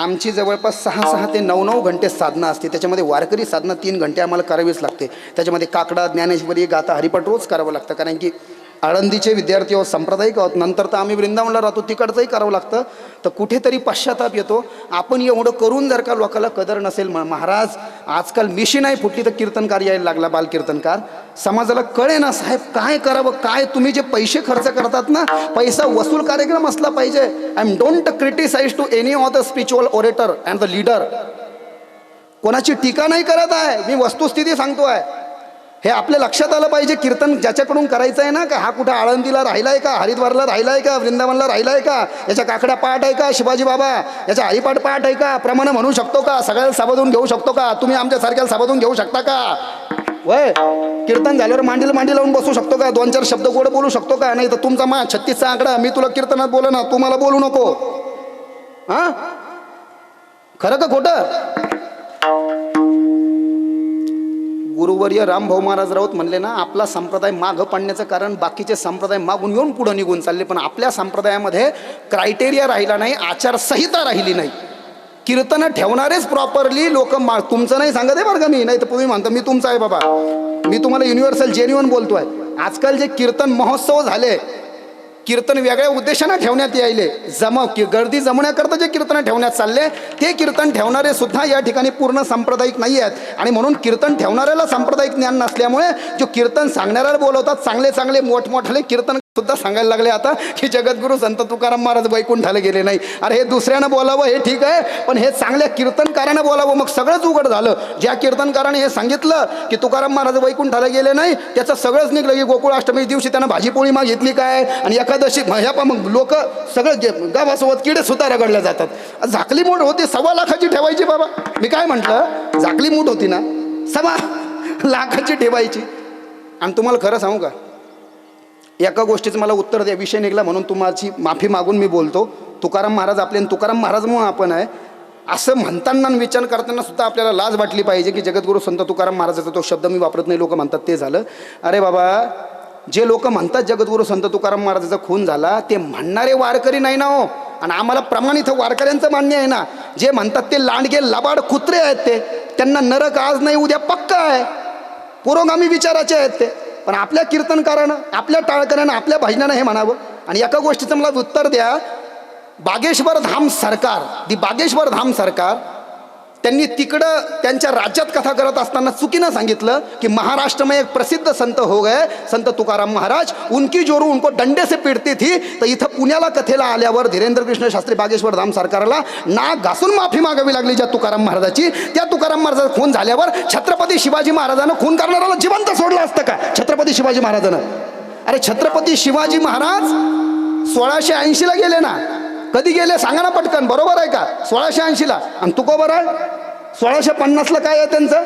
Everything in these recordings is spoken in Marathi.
आमची जवळपास सहा सहा ते नऊ नऊ घंटे साधना असते. त्याच्यामध्ये वारकरी साधना तीन घंटे आम्हाला करावीच लागते. त्याच्यामध्ये काकडा ज्ञानेश्वरी गाथा हरिपाठ रोज करावं लागतं. कारण की आळंदीचे विद्यार्थी आहोत सांप्रदायिक आहोत. नंतर तर आम्ही वृंदावनला राहतो तिकडचंही करावं लागतं. तर कुठेतरी पश्चाताप येतो. आपण एवढं करून जर का लोकाला कदर नसेल महाराज आजकाल मिशी नाही फुटली तर कीर्तनकार यायला लागला बालकीर्तनकार. समाजाला कळे ना साहेब काय करावं काय तुम्ही जे पैसे खर्च करतात ना पैसा वसूल कार्यक्रम असला पाहिजे. I am don't criticise to any of the spiritual orator and the leader कोणाची टीका नाही करत आहे. मी वस्तुस्थिती सांगतो आहे हे आपल्या लक्षात आलं पाहिजे कीर्तन ज्याच्याकडून करायचं आहे ना का हा कुठं आळंदीला राहिलाय का हरिद्वारला राहिलाय का वृंदावनला राहिलाय का याच्या काकड्या पाठ आहे का शिवाजी बाबा याचा हरिपाठ पाठ आहे का प्रमाण म्हणू शकतो का सगळ्याला साबदून घेऊ शकतो का तुम्ही आमच्या सारख्याला साबदून घेऊ शकता का? वय कीर्तन झाल्यावर मांडीला मांडी लावून बसू शकतो का दोन चार शब्द गोड बोलू शकतो का नाही तर तुमचा मा छत्तीसचा आकडा मी तुला कीर्तनात बोला ना तू मला बोलू नको. हा? खरं का खोटं? गुरुवर्य रामभाऊ महाराज राऊत म्हणले ना आपला संप्रदाय मागं पडण्याचं कारण बाकीचे संप्रदाय मागून येऊन पुढं निघून चालले पण आपल्या संप्रदायामध्ये क्रायटेरिया राहिला नाही आचारसंहिता राहिली नाही. कीर्तनं ठेवणारेच प्रॉपरली लोक मा तुमचं नाही सांगत आहे बरं का मी नाही तर तुम्ही म्हणतो मी तुमचा आहे बाबा. मी तुम्हाला युनिव्हर्सल जेन्युअन आहे आजकाल जे कीर्तन महोत्सव झाले कीर्तन वेगळ्या उद्देशानं ठेवण्यात यायले. जम की गर्दी जमण्याकरता जे कीर्तन ठेवण्यात चालले ते कीर्तन ठेवणारे सुद्धा या ठिकाणी पूर्ण सांप्रदायिक नाही आहेत. आणि म्हणून कीर्तन ठेवणाऱ्याला सांप्रदायिक ज्ञान नसल्यामुळे जो कीर्तन सांगणाऱ्याला बोलवतात चांगले चांगले मोठमोठाले कीर्तन सुद्धा सांगायला लागले आता की जगद्गुरु संत तुकाराम महाराज वैकुंठाला गेले नाही. अरे हे दुसऱ्यानं बोलावं हे ठीक आहे पण हे चांगल्या कीर्तनकारानं बोलावं. मग सगळंच उघड झालं. ज्या कीर्तनकाराने हे सांगितलं की तुकाराम महाराज वैकुंठाला गेले नाही त्याचं सगळंच निघलं की गोकुळाष्टमी दिवशी त्यानं भाजीपोळी मागितली काय? आणि एकादशी ह्या मग लोक सगळं गावासोबत किडे सुद्धा रगडल्या जातात. झाकली मूठ होती सव्वा लाखाची ठेवायची बाबा. मी काय म्हटलं? झाकली मूठ होती ना? सव्वा लाखाची ठेवायची. आणि तुम्हाला खरं सांगू का? एका गोष्टीचं मला उत्तर द्या. विषय निघला म्हणून तुम्हाची माफी मागून मी बोलतो. तुकाराम महाराज आपले आणि तुकाराम महाराज म्हणून आपण आहे. असं म्हणताना आणि विचार करताना सुद्धा आपल्याला लाज वाटली पाहिजे की जगद्गुरू संत तुकाराम महाराजाचा तो शब्द मी वापरत नाही. लोक म्हणतात ते झालं. अरे बाबा जे लोक म्हणतात जगद्गुरू संत तुकाराम महाराजाचा खून झाला ते म्हणणारे वारकरी नाही ना हो. आणि आम्हाला प्रमाणित वारकऱ्यांचं मान्य आहे ना. जे म्हणतात ते लांडगे लबाड कुत्रे आहेत ते. त्यांना नरक आज नाही उद्या पक्का आहे. पुरोगामी विचाराचे आहेत ते. पण आपल्या कीर्तनकारानं आपल्या टाळकऱ्यानं आपल्या भजनानं हे म्हणावं. आणि एका गोष्टीचं मला उत्तर द्या. बागेश्वर धाम सरकार दी बागेश्वर धाम सरकार त्यांनी तिकडं त्यांच्या राज्यात कथा करत असताना चुकीनं सांगितलं की महाराष्ट्र में एक प्रसिद्ध संत हो गए संत तुकाराम महाराज. उनकी जोरू उनको डंडे से पीटती थी तर इथं पुण्याला कथेला आल्यावर धीरेंद्र कृष्ण शास्त्री बागेश्वर धाम सरकारला नाक घासून माफी मागावी लागली ज्या तुकाराम महाराजाची. त्या तुकाराम महाराजाचा खून झाल्यावर छत्रपती शिवाजी महाराजानं खून करणाऱ्याला जिवंत सोडलं असतं का? छत्रपती शिवाजी महाराजानं. अरे छत्रपती शिवाजी महाराज सोळाशे ऐंशीला गेले ना. कधी गेले सांगा ना पटकन बरोबर आहे का? सोळाशे ऐंशीला. आणि तुकोबा राय सोळाशे पन्नासला काय आहे त्यांचं?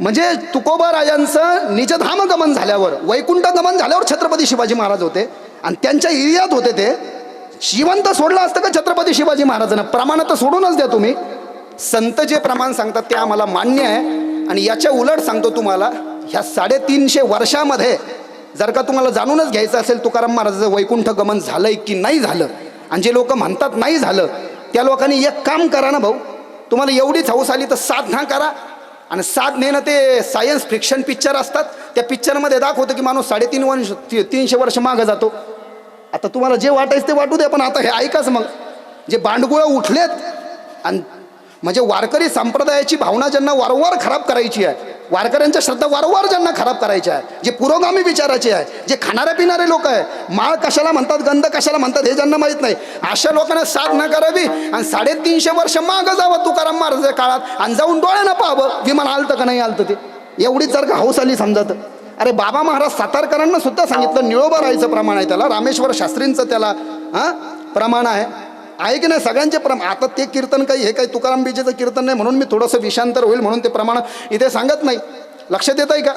म्हणजे तुकोबा राजांचं निजधाम गमन झाल्यावर वैकुंठ गमन झाल्यावर छत्रपती शिवाजी महाराज होते. आणि त्यांच्या एरियात होते ते. जिवंत सोडलं असतं का छत्रपती शिवाजी महाराजांना? प्रमाण तर सोडूनच द्या तुम्ही. संत जे प्रमाण सांगतात ते आम्हाला मान्य आहे. आणि याच्या उलट सांगतो तुम्हाला ह्या साडेतीनशे वर्षामध्ये जर का तुम्हाला जाणूनच घ्यायचं असेल तुकाराम महाराजाचं वैकुंठ गमन झालंय की नाही झालं आणि जे लोक म्हणतात नाही झालं त्या लोकांनी एक काम करा ना भाऊ. तुम्हाला एवढीच हौस आली तर साधना करा. आणि साधनेनं ते सायन्स फिक्शन पिक्चर असतात त्या पिक्चरमध्ये दाखवतं की माणूस साडेतीन वर्ष तीनशे वर्ष मागं जातो. आता तुम्हाला जे वाटायचं ते वाटू दे पण आता हे ऐकाच मग. जे बांडगुळं उठलेत आणि म्हणजे वारकरी संप्रदायाची भावना ज्यांना वारंवार खराब करायची आहे वारकऱ्यांच्या श्रद्धा वारंवार ज्यांना खराब करायच्या आहे जे पुरोगामी विचाराचे आहे जे खाणारे पिणारे लोक आहे माळ कशाला म्हणतात गंध कशाला म्हणतात हे ज्यांना माहीत नाही. अशा लोकांना साधना करावी आणि साडेतीनशे वर्ष मागं जावं तुकाराम महाराजाच्या काळात आणि जाऊन डोळ्यानं पाहावं विमान आलतं का नाही आलतं ते? एवढीच जर का हौस आली समजा तर अरे बाबा महाराज सातारकरांना सुद्धा सांगितलं निळोबा राहायचं प्रमाण आहे त्याला रामेश्वर शास्त्रींचं त्याला हां? प्रमाण आहे. आहे की नाही सगळ्यांचे प्रमाण. आता ते कीर्तन काही हे काही तुकाराम बीजेचं कीर्तन नाही म्हणून मी थोडंसं विषांतर होईल म्हणून ते प्रमाण इथे सांगत नाही. लक्षात येत आहे का?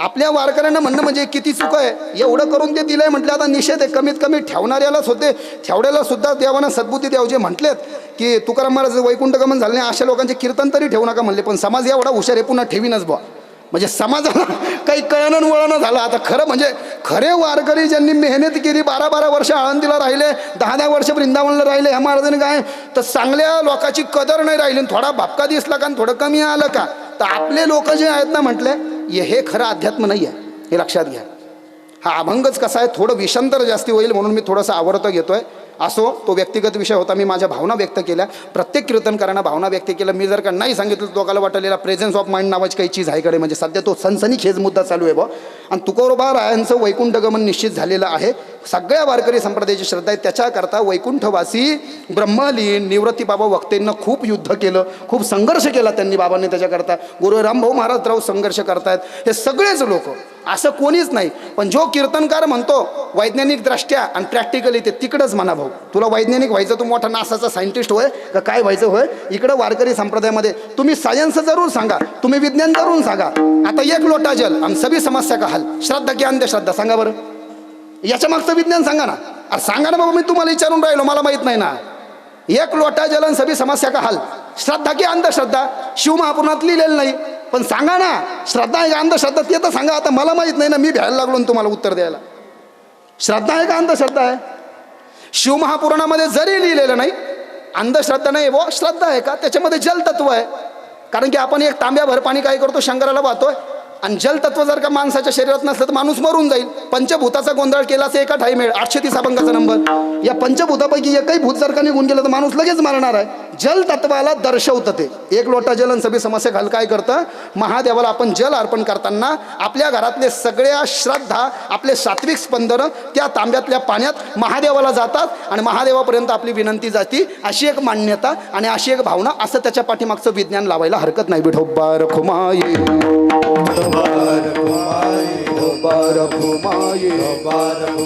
आपल्या वारकऱ्यांना म्हणणं म्हणजे किती चुक आहे. एवढं करून ते दिलंय म्हटलं आता निषेध आहे. कमीत कमी ठेवणाऱ्यालाच होते. ठेवड्याला सुद्धा देवानं सद्बुद्धी द्याव जे म्हटलेत की तुकाराम महाराज वैकुंठ गमन झालं नाही. अशा लोकांचे कीर्तन तरी ठेवू नका म्हणले पण समाज एवढा हुशार आहे पुन्हा ठेवीनच बुवा. म्हणजे समाजाला काही कळणं वळणं झालं. आता खरं म्हणजे खरे वारकरी ज्यांनी मेहनत केली बारा बारा वर्ष आळंदीला राहिले दहा दहा वर्ष वृंदावनला राहिले ह्या महाराजांनी काय? तर चांगल्या लोकांची कदर नाही राहिली आणि थोडा भापका दिसला का आणि थोडं कमी आलं का? तर आपले लोक जे आहेत ना म्हटले हे खरं अध्यात्म नाही आहे हे लक्षात घ्या. हा अभंगच कसा आहे? थोडं विषंतर जास्ती होईल म्हणून मी थोडंसं आवडतं घेतोय. असो तो व्यक्तिगत विषय होता मी माझ्या भावना व्यक्त केल्या. प्रत्येक कीर्तनकारांना भावना व्यक्त केल्या. मी जर का नाही सांगितलं लोकांना वाटलेला प्रेझेन्स ऑफ माइंड नावाची काही चीज आहे कडे म्हणजे सध्या तो सनसनी खेज मुद्दा चालू आहे बा आणि तुकोरोबा रायांचं वैकुंठगमन निश्चित झालेलं आहे. सगळ्या वारकरी संप्रदायाची श्रद्धा आहे. त्याच्याकरता वैकुंठवासी ब्रह्मलीन निवृत्ती बाबा वक्तेंना खूप युद्ध केलं खूप संघर्ष केला त्यांनी बाबांनी त्याच्याकरता. गुरु रामभाऊ महाराज राव संघर्ष करतायत. हे सगळेच लोक. असं कोणीच नाही. पण जो कीर्तनकार म्हणतो वैज्ञानिक दृष्ट्या आणि प्रॅक्टिकली ते तिकडंच म्हणा भाऊ. तुला वैज्ञानिक व्हायचं तू मोठा नासाचा सायंटिस्ट होय का काय व्हायचं होय? इकडं वारकरी संप्रदायामध्ये तुम्ही सायन्स जरूर सांगा. तुम्ही विज्ञान जरूर सांगा. आता एक लोटा जल आणि सभी समस्या का हल? श्रद्धा की अंधश्रद्धा सांगा बरं. याच्या मागचं विज्ञान सांगा ना. अरे सांगा ना बाबा मी तुम्हाला विचारून राहिलो मला माहीत नाही ना. एक लोटा जलन सभी समस्या का हल? श्रद्धा की अंधश्रद्धा? शिव महापुराणात लिहिलेलं नाही. पण सांगा ना श्रद्धा आहे का अंधश्रद्धा? ते तर सांगा. आता मला माहीत नाही ना मी भ्यायला लागलो तुम्हाला उत्तर द्यायला. श्रद्धा आहे का अंधश्रद्धा आहे? शिव महापुराणामध्ये जरी लिहिलेलं नाही अंधश्रद्धा नाही व श्रद्धा आहे का? त्याच्यामध्ये जलतत्व आहे. कारण की आपण एक तांब्याभर पाणी काय करतो? शंकराला वाहतोय. आणि जलतत्व जर का माणसाच्या शरीरात नसलं तर माणूस मरून जाईल. पंचभूताचा गोंधळ केला असं एका ठाई मिळेल. आठशे तीस अभंगाचा नंबर या पंचभूतापैकी एकही भूत जर का निघून गेलं तर माणूस लगेच मरणार आहे. जलतत्वाला दर्शवतं ते. एक लोटा जल आणि सभी समस्या घाल काय करतं? महादेवाला आपण जल अर्पण करताना आपल्या घरातले सगळ्या श्रद्धा आपले सात्विक स्पंदनं त्या तांब्यातल्या पाण्यात महादेवाला जातात आणि महादेवापर्यंत आपली विनंती जाती. अशी एक मान्यता आणि अशी एक भावना असं त्याच्या पाठीमागचं विज्ञान लावायला हरकत नाही. विठोबार खुमाई बार खुमाई